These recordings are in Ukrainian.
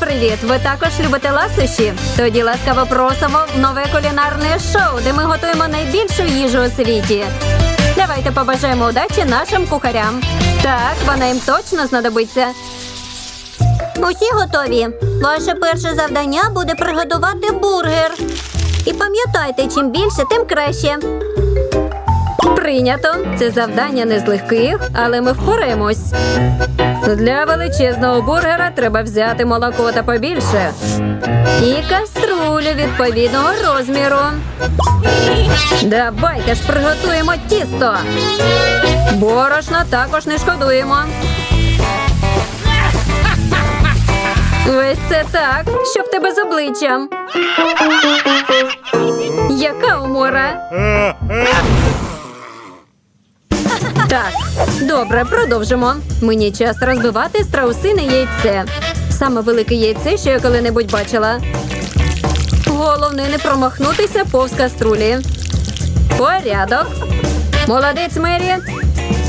Привіт! Ви також любите ласощі? Тоді ласкаво просимо в нове кулінарне шоу, де ми готуємо найбільшу їжу у світі. Давайте побажаємо удачі нашим кухарям. Так, вона їм точно знадобиться. Усі готові. Ваше перше завдання буде приготувати бургер. І пам'ятайте, чим більше, тим краще. Прийнято. Це завдання не з легких, але ми впораємось. Для величезного бургера треба взяти молоко та побільше. І каструлю відповідного розміру. Давайте ж приготуємо тісто. Борошна також не шкодуємо. Ось це так. Що в тебе з обличчям? Яка умора? Так, добре, продовжимо. Мені час розбивати страусине яйце. Саме велике яйце, що я коли-небудь бачила. Головне не промахнутися повз каструлі. Порядок. Молодець, Мері.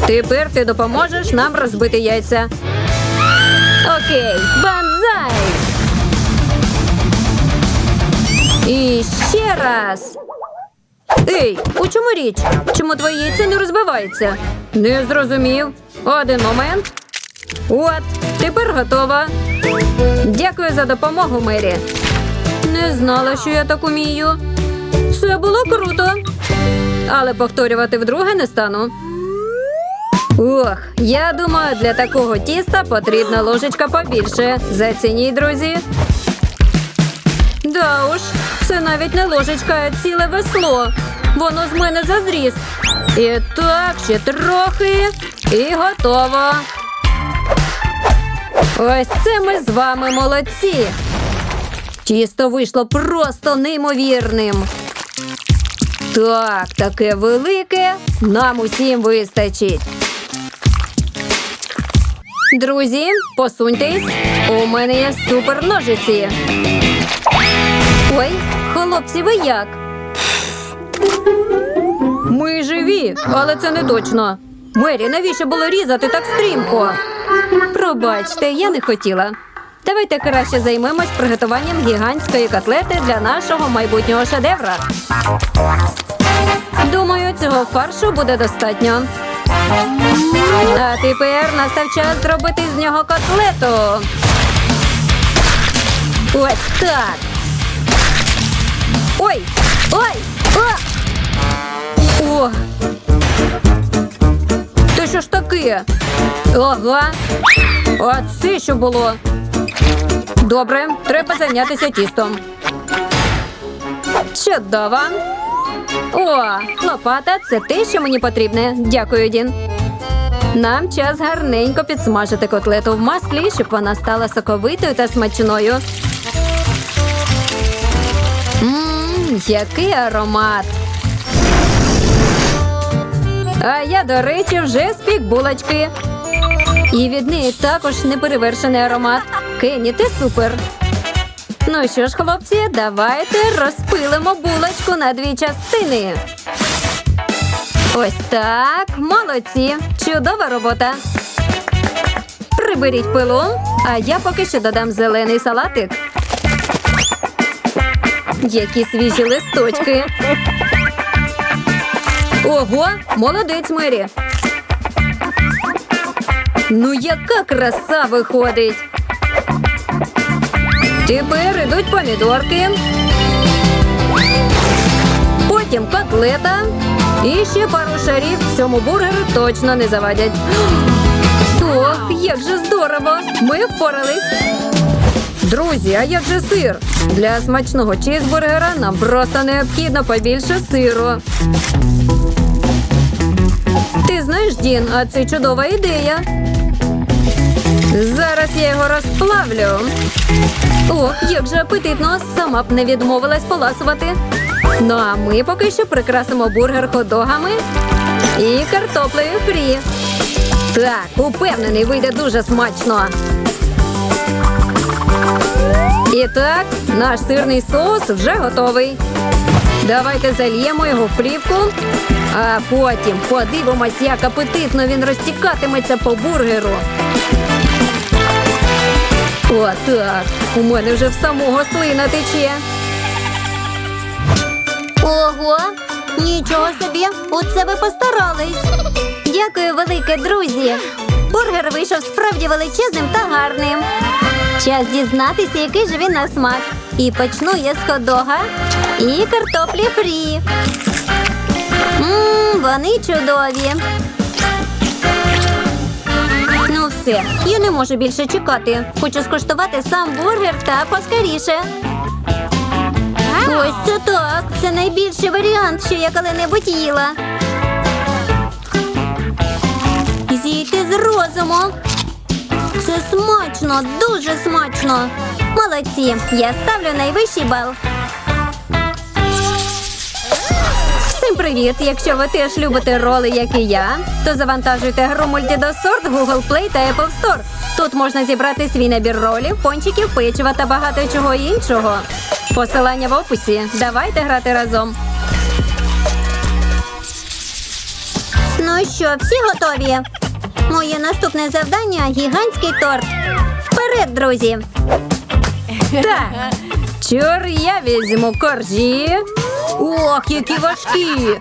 Тепер ти допоможеш нам розбити яйця. Окей, банзай! І ще раз. Ей, у чому річ? Чому твоє яйце не розбивається? Не зрозумів. Один момент. От, тепер готова. Дякую за допомогу, Мері. Не знала, що я так умію. Це було круто. Але повторювати вдруге не стану. Ох, я думаю, для такого тіста потрібна ложечка побільше. Зацініть, друзі. Да уж, це навіть не ложечка, а ціле весло. Воно з мене зазріс. І так, ще трохи. І готово. Ось це ми з вами молодці. Тісто вийшло просто неймовірним. Так, таке велике. Нам усім вистачить. Друзі, посуньтесь. У мене є супер ножиці. Ой, хлопці, ви як? Живі, але це не точно. Мері, навіщо було різати так стрімко? Пробачте, я не хотіла. Давайте краще займемось приготуванням гігантської котлети для нашого майбутнього шедевра. Думаю, цього фаршу буде достатньо. А тепер настав час зробити з нього котлету. Ось так. Ой! Ой! О! Ти що ж таке? Ага. А це що було? Добре, треба зайнятися тістом. Чудово. О, лопата це те, що мені потрібне. Дякую, Дін. Нам час гарненько підсмажити котлету в маслі, щоб вона стала соковитою та смачною. Ммм, який аромат. А я, до речі, вже спік булочки. І від неї також неперевершений аромат. Кенні, ти супер. Ну що ж, хлопці, давайте розпилимо булочку на дві частини. Ось так, молодці. Чудова робота. Приберіть пилу, а я поки що додам зелений салатик. Які свіжі листочки. Ого, молодець Мері. Ну, яка краса виходить. Тепер ідуть помідорки. Потім котлета. І ще пару шарів цьому бургеру точно не завадять. Ох, як же здорово! Ми впорались. Друзі, а як же сир? Для смачного чізбургера нам просто необхідно побільше сиру. Знаєш, Дін, а це чудова ідея. Зараз я його розплавлю. Ох, як же апетитно, сама б не відмовилась поласувати. Ну а ми поки що прикрасимо бургер хот-догами і картоплею фрі. Так, упевнений, вийде дуже смачно. І так, наш сирний соус вже готовий. Давайте зальємо його в плівку, а потім подивимось, як апетитно він розтікатиметься по бургеру. О, так. У мене вже в самого слина тече. Ого, нічого собі, оце ви постарались. Дякую, велике, друзі. Бургер вийшов справді величезним та гарним. Час дізнатися, який же він на смак. І почну я з ходога і картоплі фрі. Мм, вони чудові. Ну все, я не можу більше чекати. Хочу скуштувати сам бургер та поскоріше. Ось це так. Це найбільший варіант, що я коли-небудь їла. Зійти з розуму. Це смачно, дуже смачно. Молодці. Я ставлю найвищий бал. Всім привіт! Якщо ви теж любите роли, як і я, то завантажуйте гру Мультідосорт Google Play та Apple Store. Тут можна зібрати свій набір ролів, пончиків, печива та багато чого іншого. Посилання в описі. Давайте грати разом. Ну що, всі готові? Моє наступне завдання гігантський торт. Вперед, друзі! Так. Чур, я візьму коржі. Ох, які важкі.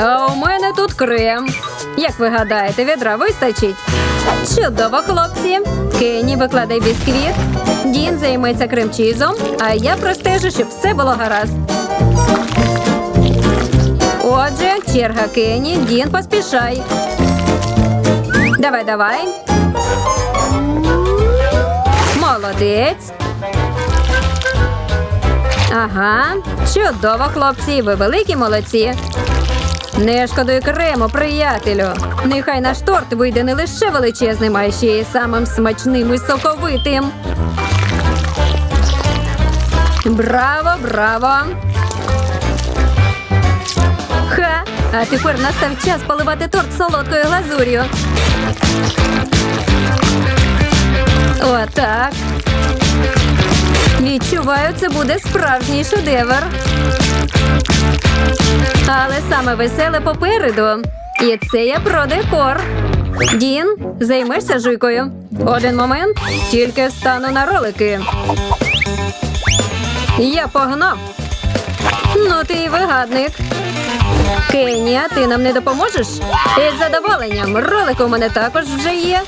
А у мене тут крем. Як ви гадаєте, відра вистачить? Чудово, хлопці. Кенні викладай бісквіт. Дін займеться крем-чізом, а я простежу, щоб все було гаразд. Отже, черга Кенні, Дін, поспішай. Давай, давай. Молодець. Ага, чудово, хлопці, ви великі молодці. Не шкодуй крему, приятелю. Нехай наш торт вийде не лише величезним, а ще й самим смачним і соковитим. Браво, браво! Ха! А тепер настав час поливати торт солодкою глазур'ю. Отак. Відчуваю, це буде справжній шедевр. Але саме веселе попереду. І це я про декор. Дін, займешся жуйкою. Один момент, тільки встану на ролики. Я погнав. Ну, ти і вигадник. Кенні, а ти нам не допоможеш? Із задоволенням. Ролик у мене також вже є.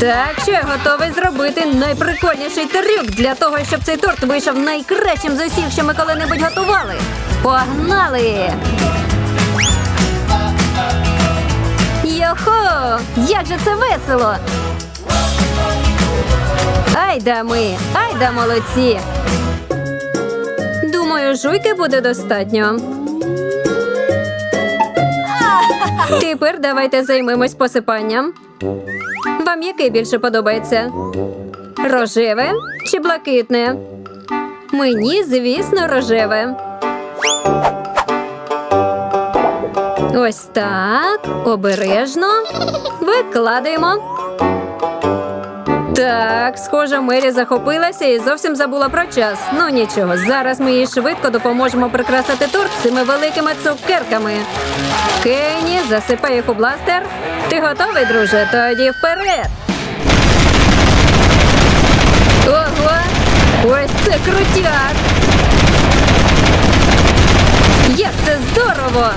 Так що я готовий зробити найприкольніший трюк для того, щоб цей торт вийшов найкращим з усіх, що ми коли-небудь готували. Погнали! Йохо! Як же це весело! Айда ми! Айда молодці! Думаю, жуйки буде достатньо. Тепер давайте займемось посипанням. Вам яке більше подобається? Рожеве чи блакитне? Мені, звісно, рожеве. Ось так. Обережно. Викладаємо. Так, схоже, Мері захопилася і зовсім забула про час. Ну нічого, зараз ми їй швидко допоможемо прикрасити торт цими великими цукерками. Кенні, засипай їх у бластер. Ти готовий, друже? Тоді вперед. Ого! Ось це крутяк! Як це здорово!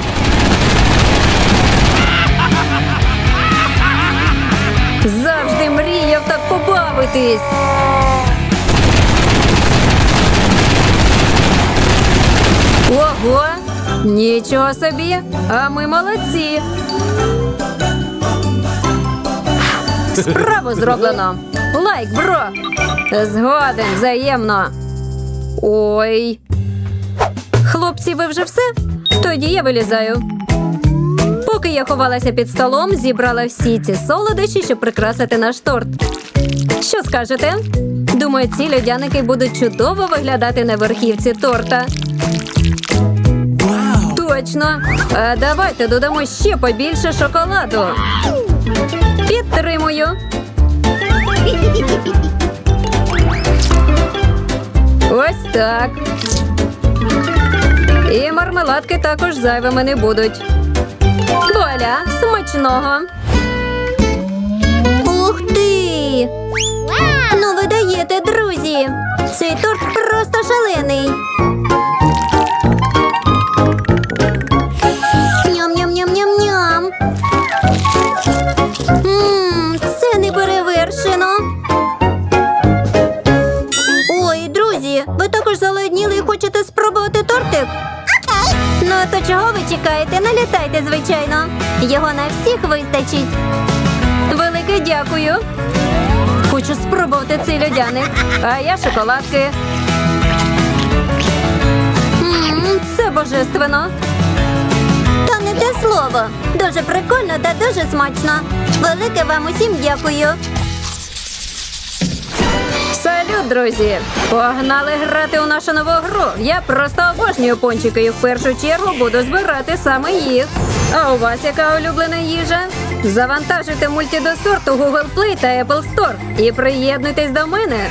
Завжди мріяв так побавитись. Ого! Нічого собі! А ми молодці! Справу зроблено! Лайк, бро! Згоден, взаємно. Ой. Хлопці, ви вже все? Тоді я вилізаю. Поки я ховалася під столом, зібрала всі ці солодощі, щоб прикрасити наш торт. Що скажете? Думаю, ці льодяники будуть чудово виглядати на верхівці торта. Точно. А давайте додамо ще побільше шоколаду. Підтримую. Ось так. І мармеладки також зайвими не будуть. Доля смачного. Ух ти! Ну, ви даєте, друзі! Цей торт просто шалений. Хочу спробувати цей льодяник. А я шоколадки. М, Це божественно. Та не те слово. Дуже прикольно та дуже смачно. Велике вам усім дякую. Салют, друзі! Погнали грати у нашу нову гру. Я просто обожнюю пончики і в першу чергу буду збирати саме їх. А у вас яка улюблена їжа? Завантажуйте мультидосорт у Google Play та Apple Store і приєднуйтесь до мене.